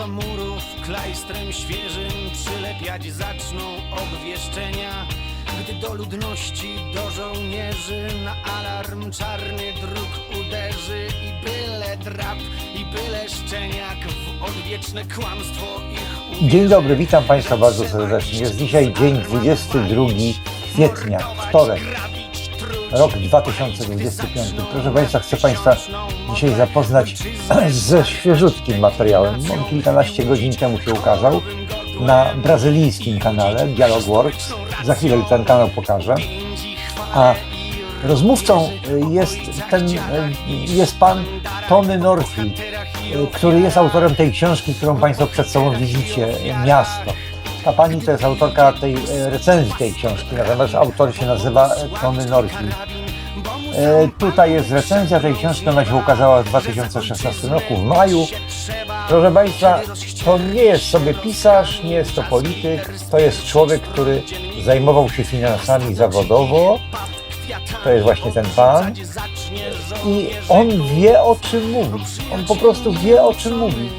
do murów klajstrem świeżym przylepiać zaczną obwieszczenia. Gdy do ludności, do żołnierzy na alarm czarny dróg uderzy i byle drap, i byle szczeniak w odwieczne kłamstwo ich uwierzy. Dzień dobry, witam Państwa bardzo serdecznie. Jest dzisiaj dzień 22 kwietnia, wtorek, rok 2025. Proszę Państwa, chcę Państwa dzisiaj zapoznać ze świeżutkim materiałem. On kilkanaście godzin temu się ukazał na brazylijskim kanale Dialogworks. Za chwilę ten kanał pokażę. A rozmówcą jest ten, jest pan Tony Norfield, który jest autorem tej książki, którą Państwo przed sobą widzicie, Miasto. Ta pani to jest autorka tej e, recenzji tej książki, natomiast autor się nazywa Tony Norfield. E, Tutaj jest recenzja tej książki, ona się ukazała w 2016 roku, w maju. Proszę Państwa, to nie jest sobie pisarz, nie jest to polityk, to jest człowiek, który zajmował się finansami zawodowo. To jest właśnie ten pan. I on wie o czym mówi. On po prostu wie o czym mówi.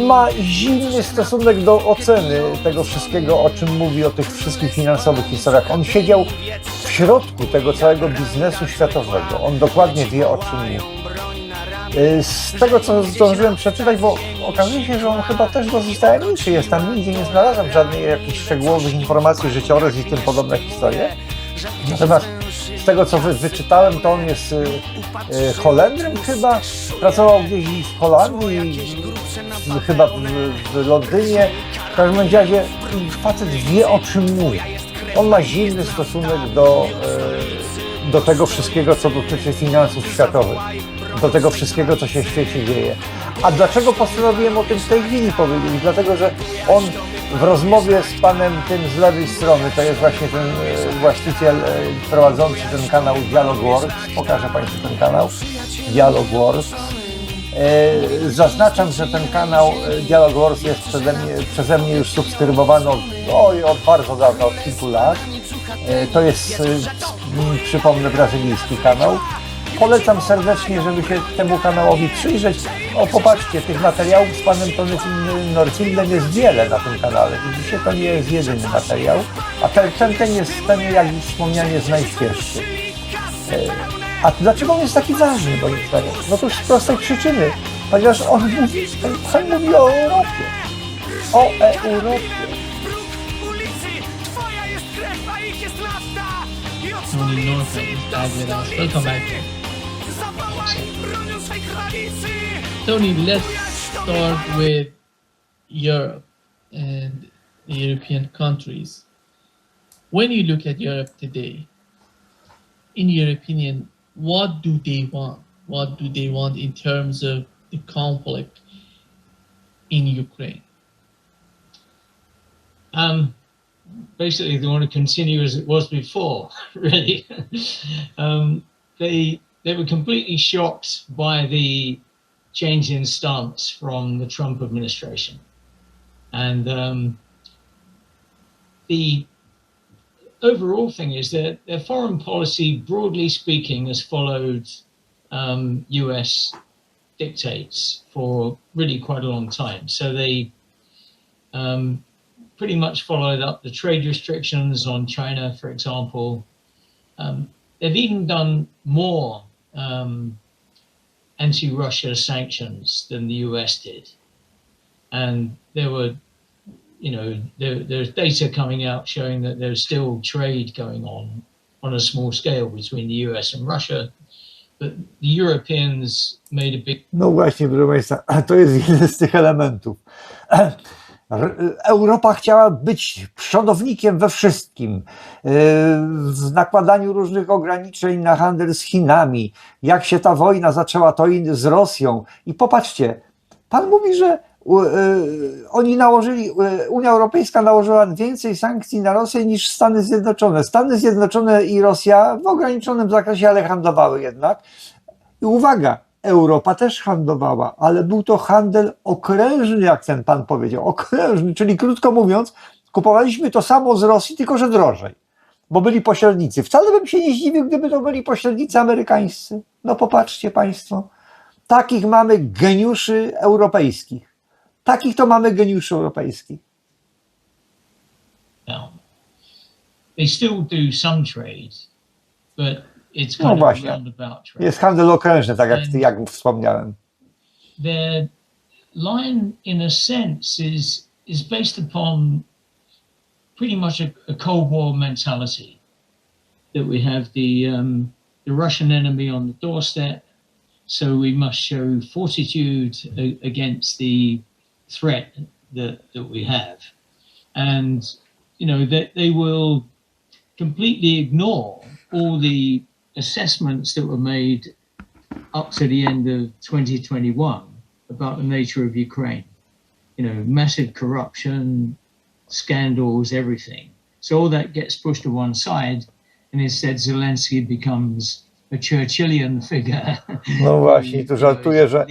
Ma zimny stosunek do oceny tego wszystkiego, o czym mówi, o tych wszystkich finansowych historiach. On siedział w środku tego całego biznesu światowego. On dokładnie wie o czym mówi. E, Z tego, co zdążyłem przeczytać, bo okazuje się, że on chyba też dosyć tajemniczy jest. Tam nigdzie nie znalazłem żadnych jakichś szczegółowych informacji, życiorys i tym podobne historie. Natomiast z tego, co wy, wyczytałem, to on jest y, y, Holendrem chyba, pracował gdzieś w Holandii, chyba w, w Londynie. W każdym razie facet wie o czym mówi. On ma zimny stosunek do, y, do tego wszystkiego, co dotyczy finansów światowych, do tego wszystkiego, co się w świecie dzieje. A dlaczego postanowiłem o tym w tej chwili powiedzieć? Dlatego, że on w rozmowie z panem tym z lewej strony, to jest właśnie ten e, właściciel e, prowadzący ten kanał Dialogworks, pokażę Państwu ten kanał, Dialogworks. E, Zaznaczam, że ten kanał e, Dialogworks jest przeze mnie, przeze mnie już subskrybowany od, oj, od bardzo dawna, od kilku lat. To jest, przypomnę, brazylijski kanał. Polecam serdecznie, żeby się temu kanałowi przyjrzeć. O, popatrzcie, tych materiałów z panem Tony Norfieldem jest wiele na tym kanale. Widzicie, to nie jest jedyny materiał, a ten, ten, jest, ten, jak już wspomniałem, jest najświeższy. E, A dlaczego on jest taki ważny, moim zdaniem? No to z prostej przyczyny, ponieważ on mówi, on mówi o Europie. O Europie. ulicy, twoja jest krew, Tony Norfeld is back with us. Welcome back. zapałaj bronią swej krawicy! Tony, let's start with Europe and the European countries. When you look at Europe today, in your opinion, what do they want? What do they want in terms of the conflict in Ukraine? Um, basically, they want to continue as it was before. Really, um, they they were completely shocked by the change in stance from the Trump administration, and um, the overall thing is that their foreign policy, broadly speaking, has followed um, U.S. dictates for really quite a long time. So they um, pretty much followed up the trade restrictions on China, for example. Um, they've even done more um, anti Russia sanctions than the US did. And there were, you know, there, there's data coming out showing that there's still trade going on on a small scale between the US and Russia. But the Europeans made a big No właśnie, proszę Państwa, to jest jeden z tych elementów. Europa chciała być przodownikiem we wszystkim, yy, w nakładaniu różnych ograniczeń na handel z Chinami. Jak się ta wojna zaczęła, to i z Rosją. I popatrzcie, pan mówi, że yy, oni nałożyli, yy, Unia Europejska nałożyła więcej sankcji na Rosję niż Stany Zjednoczone. Stany Zjednoczone i Rosja w ograniczonym zakresie, ale handlowały jednak. I uwaga, Europa też handlowała, ale był to handel okrężny, jak ten pan powiedział, okrężny, czyli krótko mówiąc, kupowaliśmy to samo z Rosji, tylko że drożej, bo byli pośrednicy. Wcale bym się nie zdziwił, gdyby to byli pośrednicy amerykańscy. No popatrzcie państwo, takich mamy geniuszy europejskich. Takich to mamy geniuszy europejskich. They still do some trade, but it's No kind of właśnie. roundabout trade. Jest handel okrężny, tak jak, jak wspomniałem. their line, in a sense, is is based upon pretty much a, a Cold War mentality that we have the um, the Russian enemy on the doorstep, so we must show fortitude against the threat that that we have, and you know that they will completely ignore all the assessments that were made up to the end of 2021 about the nature of Ukraine. You know, massive corruption, scandals, everything. So all that gets pushed to one side, and instead Zelensky becomes a Churchillian figure. No właśnie, tu żartuję, że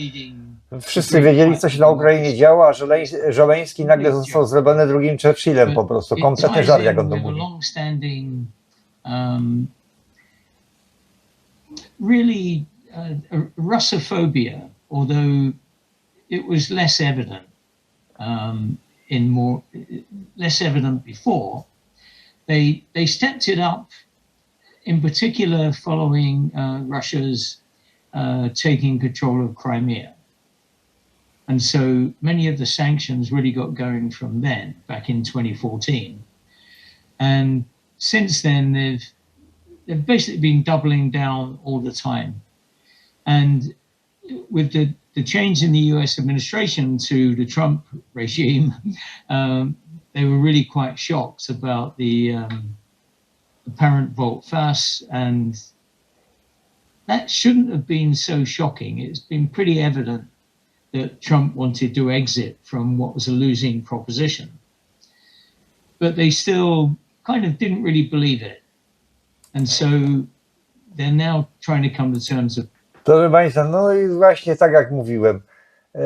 wszyscy wiedzieli, co się na Ukrainie działo, a Żeleński, nagle został zrobiony drugim Churchillem po prostu. Kompletny in jak on to mówi. Really uh, Russophobia, although it was less evident um, in more less evident before. They they stepped it up, in particular following uh, Russia's uh, taking control of Crimea. And so many of the sanctions really got going from then, back in 2014. And since then, they've they've basically been doubling down all the time. And with the, the change in the US administration to the Trump regime, um, they were really quite shocked about the um, apparent vote face. And that shouldn't have been so shocking. It's been pretty evident that Trump wanted to exit from what was a losing proposition. But they still kind of didn't really believe it. And so they're now trying to come to terms of Proszę Państwa, no i właśnie tak jak mówiłem, e,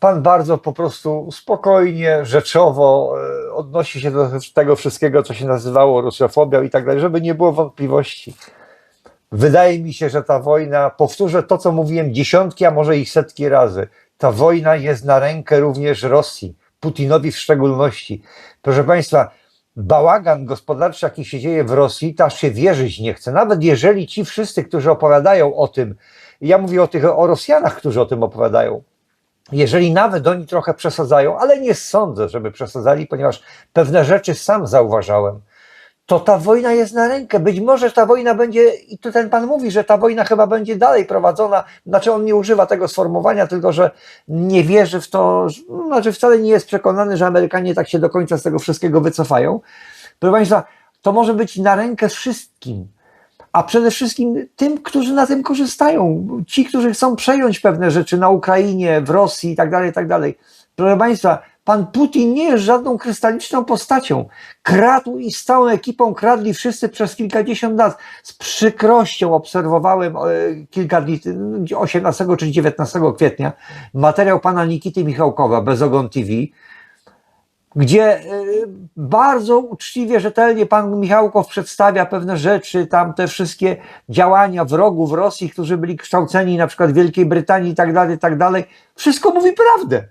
Pan bardzo po prostu spokojnie, rzeczowo e, odnosi się do tego wszystkiego, co się nazywało rusofobią i tak dalej, żeby nie było wątpliwości. Wydaje mi się, że ta wojna, powtórzę to, co mówiłem dziesiątki, a może i setki razy, ta wojna jest na rękę również Rosji, Putinowi w szczególności. Proszę Państwa, bałagan gospodarczy, jaki się dzieje w Rosji, to aż się wierzyć nie chce. Nawet jeżeli ci wszyscy, którzy opowiadają o tym, ja mówię o tych o Rosjanach, którzy o tym opowiadają, jeżeli nawet oni trochę przesadzają, ale nie sądzę, żeby przesadzali, ponieważ pewne rzeczy sam zauważałem, to ta wojna jest na rękę. Być może ta wojna będzie, i tu ten pan mówi, że ta wojna chyba będzie dalej prowadzona, znaczy on nie używa tego sformułowania, tylko że nie wierzy w to, że- znaczy wcale nie jest przekonany, że Amerykanie tak się do końca z tego wszystkiego wycofają. Proszę Państwa, to może być na rękę wszystkim, a przede wszystkim tym, którzy na tym korzystają. Ci, którzy chcą przejąć pewne rzeczy na Ukrainie, w Rosji i tak dalej, tak dalej. Proszę Państwa, pan Putin nie jest żadną krystaliczną postacią. Kradł i z całą ekipą kradli wszyscy przez kilkadziesiąt lat. Z przykrością obserwowałem e, kilka dni, 18 czy 19 kwietnia, materiał pana Nikity Michałkowa, Bezogon TV, gdzie y, bardzo uczciwie, rzetelnie pan Michałkow przedstawia pewne rzeczy, tam te wszystkie działania wrogów Rosji, którzy byli kształceni na przykład w Wielkiej Brytanii i tak dalej, tak dalej. Wszystko mówi prawdę,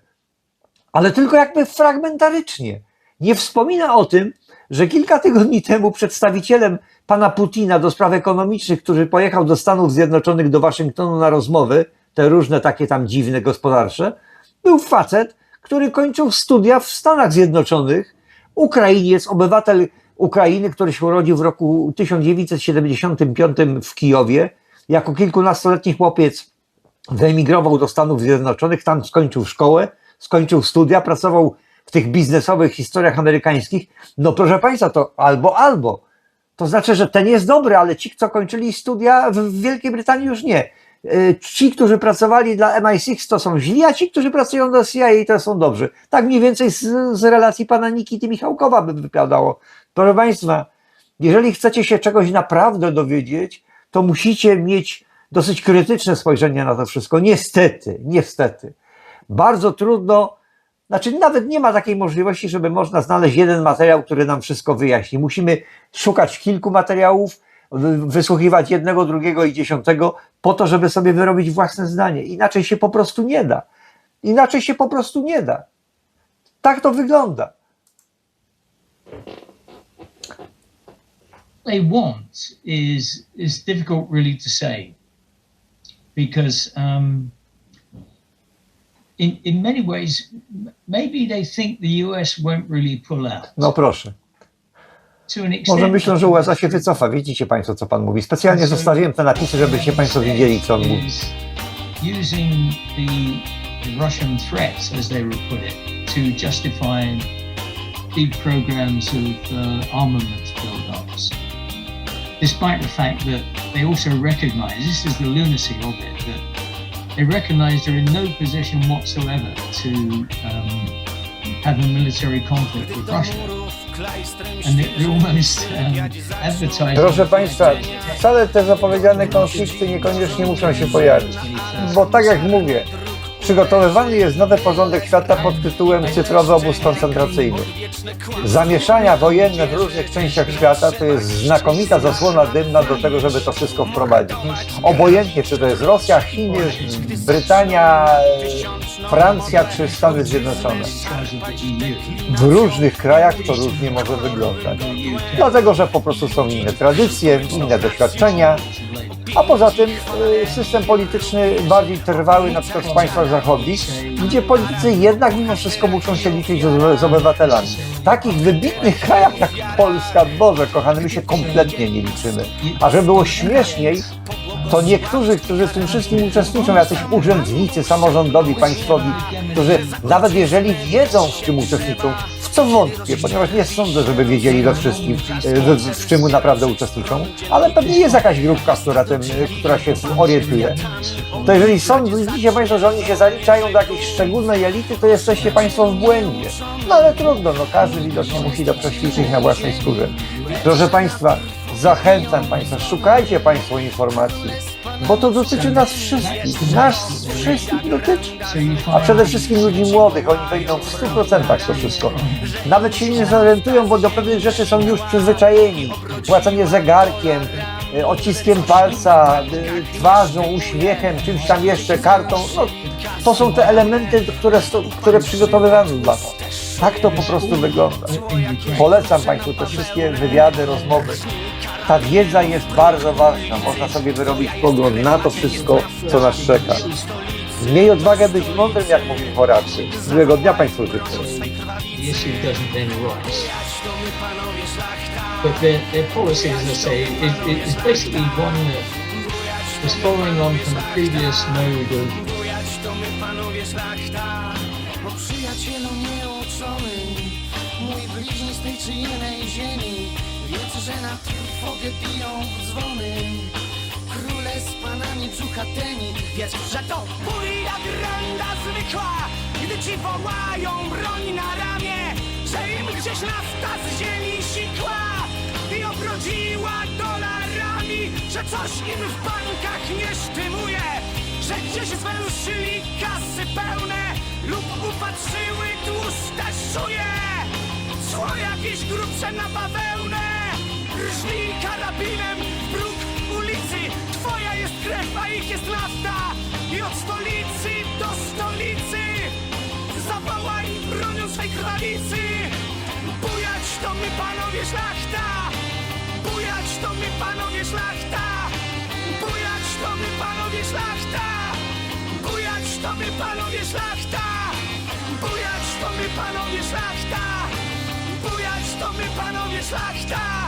ale tylko jakby fragmentarycznie. Nie wspomina o tym, że kilka tygodni temu przedstawicielem pana Putina do spraw ekonomicznych, który pojechał do Stanów Zjednoczonych, do Waszyngtonu na rozmowy, te różne takie tam dziwne gospodarcze, był facet, który kończył studia w Stanach Zjednoczonych, Ukrainiec, obywatel Ukrainy, który się urodził w roku 1975 w Kijowie. Jako kilkunastoletni chłopiec wyemigrował do Stanów Zjednoczonych, tam skończył szkołę, skończył studia, pracował w tych biznesowych historiach amerykańskich. No proszę Państwa, to albo, albo. To znaczy, że ten jest dobry, ale ci, co kończyli studia w Wielkiej Brytanii już nie. Y, Ci, którzy pracowali dla MI6 to są źli, a ci, którzy pracują dla CIA to są dobrzy. Tak mniej więcej z, z relacji pana Nikity Michałkowa by wypadało. Proszę Państwa, jeżeli chcecie się czegoś naprawdę dowiedzieć, to musicie mieć dosyć krytyczne spojrzenie na to wszystko. Niestety, niestety. Bardzo trudno, znaczy nawet nie ma takiej możliwości, żeby można znaleźć jeden materiał, który nam wszystko wyjaśni. Musimy szukać kilku materiałów, wy- wysłuchiwać jednego, drugiego i dziesiątego po to, żeby sobie wyrobić własne zdanie. Inaczej się po prostu nie da. Inaczej się po prostu nie da. Tak to wygląda. they want is is difficult really to say because um, in in many ways maybe they think the US won't really pull out No proszę. to an extent. Może myślą, że USA się wycofa. Widzicie Państwo, co Pan mówi. Specjalnie zostawiłem te napisy, żebyście Państwo widzieli, co on mówi. using the, Russian threats, as they would put it, to justify big programs of uh, armament build-ups, despite the fact that they also recognize this is the lunacy of it that they recognize they're in no position whatsoever to um, have a military conflict with Russia, um. Proszę Państwa, wcale te zapowiedziane konflikty niekoniecznie muszą się pojawić. Bo tak jak mówię, przygotowywany jest nowy porządek świata pod tytułem Cyfrowy obóz koncentracyjny. Zamieszania wojenne w różnych częściach świata to jest znakomita zasłona dymna do tego, żeby to wszystko wprowadzić. Obojętnie, czy to jest Rosja, Chiny, Brytania, e, Francja czy Stany Zjednoczone. W różnych krajach to różnie może wyglądać. Dlatego, że po prostu są inne tradycje, inne doświadczenia, a poza tym y, system polityczny bardziej trwały na przykład w państwach zachodnich, gdzie politycy jednak mimo wszystko muszą się liczyć z, z obywatelami. W takich wybitnych krajach jak Polska, Boże kochany, my się kompletnie nie liczymy. A żeby było śmieszniej, to niektórzy, którzy w tym wszystkim uczestniczą, jacyś urzędnicy samorządowi, państwowi, którzy nawet jeżeli wiedzą, w czym uczestniczą, co wątpię, ponieważ nie sądzę, żeby wiedzieli we wszystkim, e, w, czym naprawdę uczestniczą, ale pewnie jest jakaś grupka, która, tym, e, która się orientuje. To jeżeli sądzą, widzicie Państwo, że oni się zaliczają do jakiejś szczególnej elity, to jesteście Państwo w błędzie. No ale trudno, no każdy widocznie musi to przećwiczyć na własnej skórze. Proszę Państwa, zachęcam Państwa, szukajcie Państwo informacji, bo to dotyczy nas wszystkich, nas wszystkich dotyczy. A przede wszystkim ludzi młodych, oni wejdą w 100% to wszystko. Nawet się nie zorientują, bo do pewnych rzeczy są już przyzwyczajeni. Płacenie zegarkiem, y, odciskiem palca, y, twarzą, uśmiechem, czymś tam jeszcze, kartą. No, to są te elementy, które, które przygotowywano dla nas. Tak to po prostu wygląda. Polecam Państwu te wszystkie wywiady, rozmowy. Ta wiedza jest bardzo ważna. Można sobie wyrobić pogląd na to wszystko, co nas czeka. Miej odwagę być mądrym, jak mówił Horacy. Miłego dnia Państwu życzę. the doesn't then. But their, their policy, as I say, is, is basically one that is following on from the previous mode of Bujać to my panowie szlachta O przyjacielu nieuczony Mój bliźni z tej czy innej ziemi Wiedz, że na trwogę biją dzwony. Króle z panami brzuchatymi Wiedz, że to buria granda zwykła. Gdy ci wołają broń na ramię Że im gdzieś nafta z ziemi sikła. I obrodziła dolarami Że coś im w bankach nie sztymuje. Że gdzieś zwęszyli kasy pełne Lub upatrzyły tłuste szuje Szło jakieś grubsze na bawełnę Rżnij karabinem w próg ulicy. Twoja jest krew, a ich jest nafta. I od stolicy do stolicy. Zawołaj bronią swej krwawicy. Bujać to my panowie szlachta. Bujać to my panowie szlachta. Bujać to my panowie szlachta. Bujać to my panowie szlachta. Bujać to my panowie szlachta. Bujać to my panowie szlachta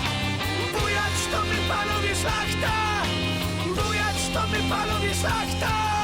Bujać to my panowie szlachta! Bujać to my panowie szlachta